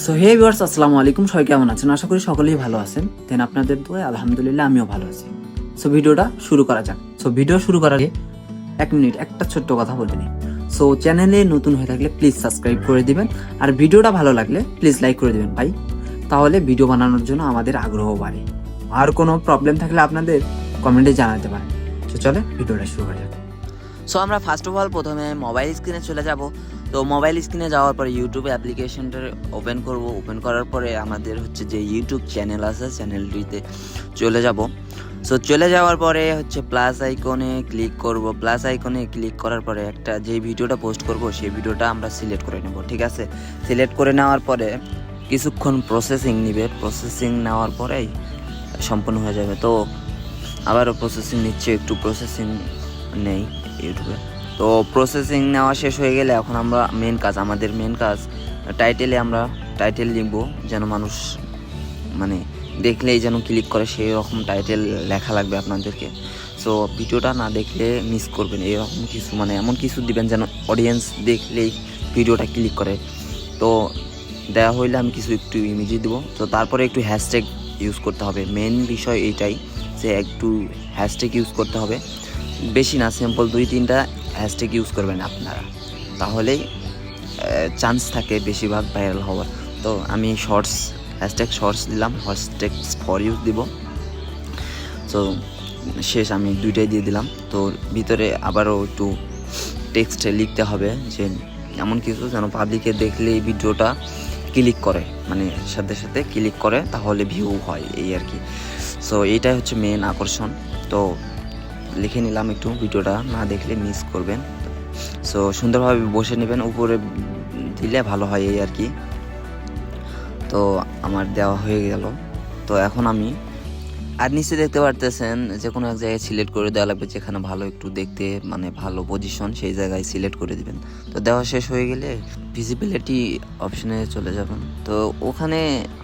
So hey viewers আসসালামু আলাইকুম। সবাই কেমন আছেন? আশা করি সকলেই ভালো আছেন। দেন আপনাদের দোয়া আলহামদুলিল্লাহ আমিও ভালো আছি। সো ভিডিওটা শুরু করা যাক। সো ভিডিও শুরু করার আগে এক মিনিট একটা ছোট্ট কথা বলে নিই। সো চ্যানেলে নতুন হয়ে থাকলে প্লিজ সাবস্ক্রাইব করে দিবেন। আর ভিডিওটা ভালো লাগলে প্লিজ লাইক করে দিবেন ভাই। তাহলে ভিডিও বানানোর জন্য আমাদের আগ্রহ বাড়ে। আর কোনো প্রবলেম থাকলে আপনাদের কমেন্টে জানাতে পারেন। তো চলে ভিডিওটা শুরু করা যাক। সো আমরা ফার্স্ট অফ অল প্রথমে মোবাইল স্ক্রিনে চলে যাব। তো মোবাইল স্ক্রিনে যাওয়ার পরে ইউটিউব অ্যাপ্লিকেশনটা ওপেন করব। ওপেন করার পরে আমাদের হচ্ছে যে ইউটিউব চ্যানেল আছে চ্যানেলটিতে চলে যাব। সো চলে যাওয়ার পরে হচ্ছে প্লাস আইকনে ক্লিক করব। প্লাস আইকনে ক্লিক করার পরে একটা যে ভিডিওটা পোস্ট করব, সেই ভিডিওটা আমরা সিলেক্ট করে নেব, ঠিক আছে? সিলেক্ট করে নেওয়ার পরে কিছুক্ষণ প্রসেসিং নিবে। প্রসেসিং নেওয়ার পরেই সম্পূর্ণ হয়ে যাবে। তো আবারও প্রসেসিং নিচ্ছে, একটু প্রসেসিং নেই। ইউটিউবে তো প্রসেসিং নেওয়া শেষ হয়ে গেলে এখন আমরা মেন কাজ, আমাদের মেন কাজ টাইটেলে আমরা টাইটেল লিখব, যেন মানুষ মানে দেখলেই যেন ক্লিক করে সেই রকম টাইটেল লেখা লাগবে আপনাদেরকে। সো ভিডিওটা না দেখলে মিস করবেন এরকম কিছু মানে এমন কিছু দিবেন যেন অডিয়েন্স দেখলেই ভিডিওটা ক্লিক করে। তো দেওয়া হইলে আমি কিছু একটু ইমেজই দেবো। তো তারপরে একটু হ্যাশট্যাগ ইউজ করতে হবে। মেন বিষয় এইটাই যে একটু হ্যাশট্যাগ ইউজ করতে হবে। বেশি না সিম্পল দুই, তিনটা হ্যাশট্যাগ ইউজ করবেন আপনারা। তাহলেই চান্স থাকে বেশিরভাগ ভাইরাল হওয়ার। তো আমি শর্টস হ্যাশট্যাগ শর্টস দিলাম হ্যাশট্যাগ ফর ইউজ দিব। তো শেষ আমি দুইটাই দিয়ে দিলাম। তো ভিতরে আবারও একটু টেক্সটে লিখতে হবে যে, এমন কিছু যেন পাবলিকে দেখলে এই ভিডিওটা ক্লিক করে মানে সাথে সাথে ক্লিক করে, তাহলে ভিউ হয়, এই আর কি। সো এইটাই হচ্ছে মেন আকর্ষণ। তো লিখে নিলাম একটু, ভিডিওটা না দেখলে মিস করবেন। সো সুন্দরভাবে বসে নেবেন, উপরে দিলে ভালো হয় এই আর কি। তো, আমার দেওয়া হয়ে গেল। তো, এখন আমি আর নিচে দেখতে পারতেছেন যে কোনো এক জায়গায় সিলেক্ট করে দেওয়া লাগবে, যেখানে ভালো একটু দেখতে মানে ভালো পজিশন সেই জায়গায় সিলেক্ট করে দিবেন। তো দেওয়া শেষ হয়ে গেলে ভিজিবিলিটি অপশনে চলে যাবেন। তো ওখানে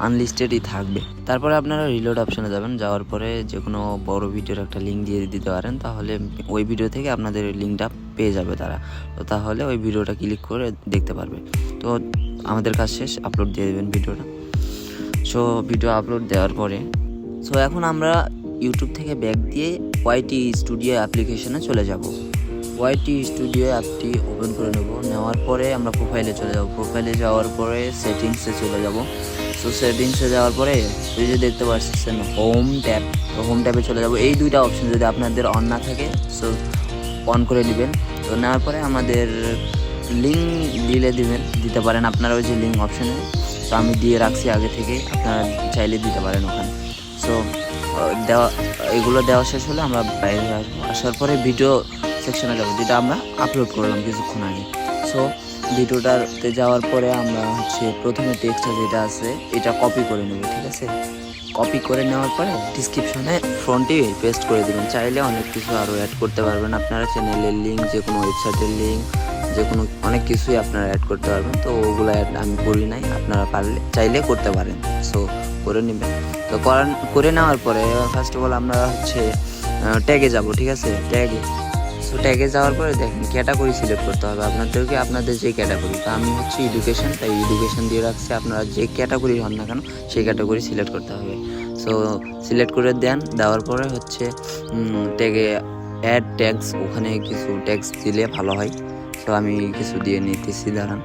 আনলিস্টেডই থাকবে। তারপরে আপনারা রিলোড অপশনে যাবেন। যাওয়ার পরে যে কোনো বড় ভিডিওর একটা লিঙ্ক দিয়ে দিতে পারেন, তাহলে ওই ভিডিও থেকে আপনাদের লিঙ্কটা পেয়ে যাবে তারা। তো তাহলে ওই ভিডিওটা ক্লিক করে দেখতে পারবে। তো আমাদের কাজ শেষ আপলোড দিয়ে দেবেন ভিডিওটা। সো ভিডিও আপলোড দেওয়ার পরে সো এখন আমরা ইউটিউব থেকে ব্যাক দিয়ে ওয়াইটি স্টুডিও অ্যাপ্লিকেশনে চলে যাব। ওয়াইটি স্টুডিও অ্যাপটি ওপেন করে নেব। নেওয়ার পরে আমরা প্রোফাইলে চলে যাব। প্রোফাইলে যাওয়ার পরে সেটিংসে চলে যাব। সো সেটিংসে যাওয়ার পরে ওই যে দেখতে পাচ্ছেন হোম ট্যাব তো হোম ট্যাবে চলে যাব। এই দুইটা অপশন যদি আপনাদের অন না থাকে সো অন করে নেবেন। তো নেওয়ার পরে আমাদের লিঙ্ক দিলে দিবেন, দিতে পারেন আপনারা ওই যে লিঙ্ক অপশানে তো আমি দিয়ে রাখছি আগে থেকে, আপনারা চাইলে দিতে পারেন ওখানে। সো দেওয়া, এগুলো দেওয়া শেষ হলে আমরা বাইরে আসব। আসার পরে ভিডিও সেকশনে যাব, যেটা আমরা আপলোড করলাম কিছুক্ষণ আগে। সো ভিডিওটাতে যাওয়ার পরে আমরা হচ্ছে প্রথমে টেক্সটটা যেটা আছে, এটা কপি করে নেব, ঠিক আছে? কপি করে নেওয়ার পরে ডিসক্রিপশনে ফ্রন্টে পেস্ট করে দেবেন। চাইলে অনেক কিছু আরও অ্যাড করতে পারবেন আপনারা চ্যানেলের লিঙ্ক যে কোনো ওয়েবসাইটের লিঙ্ক যে কোনো অনেক কিছুই আপনারা অ্যাড করতে পারবেন। তো ওগুলো অ্যাড আমি করি নাই, আপনারা পারলে, চাইলে করতে পারেন। সো করে নেবেন তো করান, করে নেওয়ার পরে ফার্স্ট অফ অল আমরা হচ্ছে ট্যাগে যাব, ঠিক আছে? ট্যাগে সো ট্যাগে যাওয়ার পরে দেখেন ক্যাটাগরি সিলেক্ট করতে হবে। আপনাদেরকে, আপনাদের যে ক্যাটাগরি তো আমি হচ্ছে এডুকেশন তাই এডুকেশন দিয়ে রাখছি। আপনারা যে ক্যাটাগরি হন না কেন, সেই ক্যাটাগরি সিলেক্ট করতে হবে। সো সিলেক্ট করে দেন, দেওয়ার পরে হচ্ছে ট্যাগে অ্যাড ট্যাক্স ওখানে কিছু ট্যাক্স দিলে ভালো হয়। তো আমি কিছু দিয়ে নিতেছি, দাঁড়ান।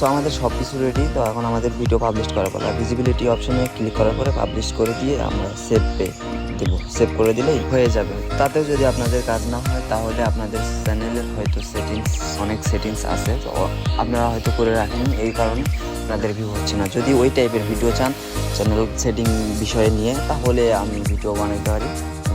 সো আমাদের সব কিছু রেডি তো এখন আমাদের ভিডিও পাবলিশ করার পালা। ভিজিবিলিটি অপশনে ক্লিক করার পরে পাবলিশ করে দিয়ে আমরা সেভ পে দেবো। সেভ করে দিলেই হয়ে যাবে। তাতেও যদি আপনাদের কাজ না হয়, তাহলে আপনাদের চ্যানেলের হয়তো সেটিংস অনেক সেটিংস আছে। তো আপনারা হয়তো করে রাখেন, এই কারণে আপনাদের ভিউ হচ্ছে না। যদি ওই টাইপের ভিডিও চান চ্যানেল সেটিং বিষয়ে নিয়ে, তাহলে আমি ভিডিও বানাতে পারি।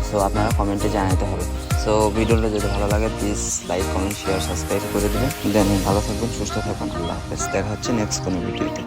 সো আপনারা কমেন্টে জানাতে হবে। সো ভিডিওটা যদি ভালো লাগে please like comment share subscribe করে দেবেন। দেন ভালো থাকবেন, সুস্থ থাকবেন। আল্লাহ হাফেজ। দেখা হচ্ছে নেক্সট কোনো ভিডিওতে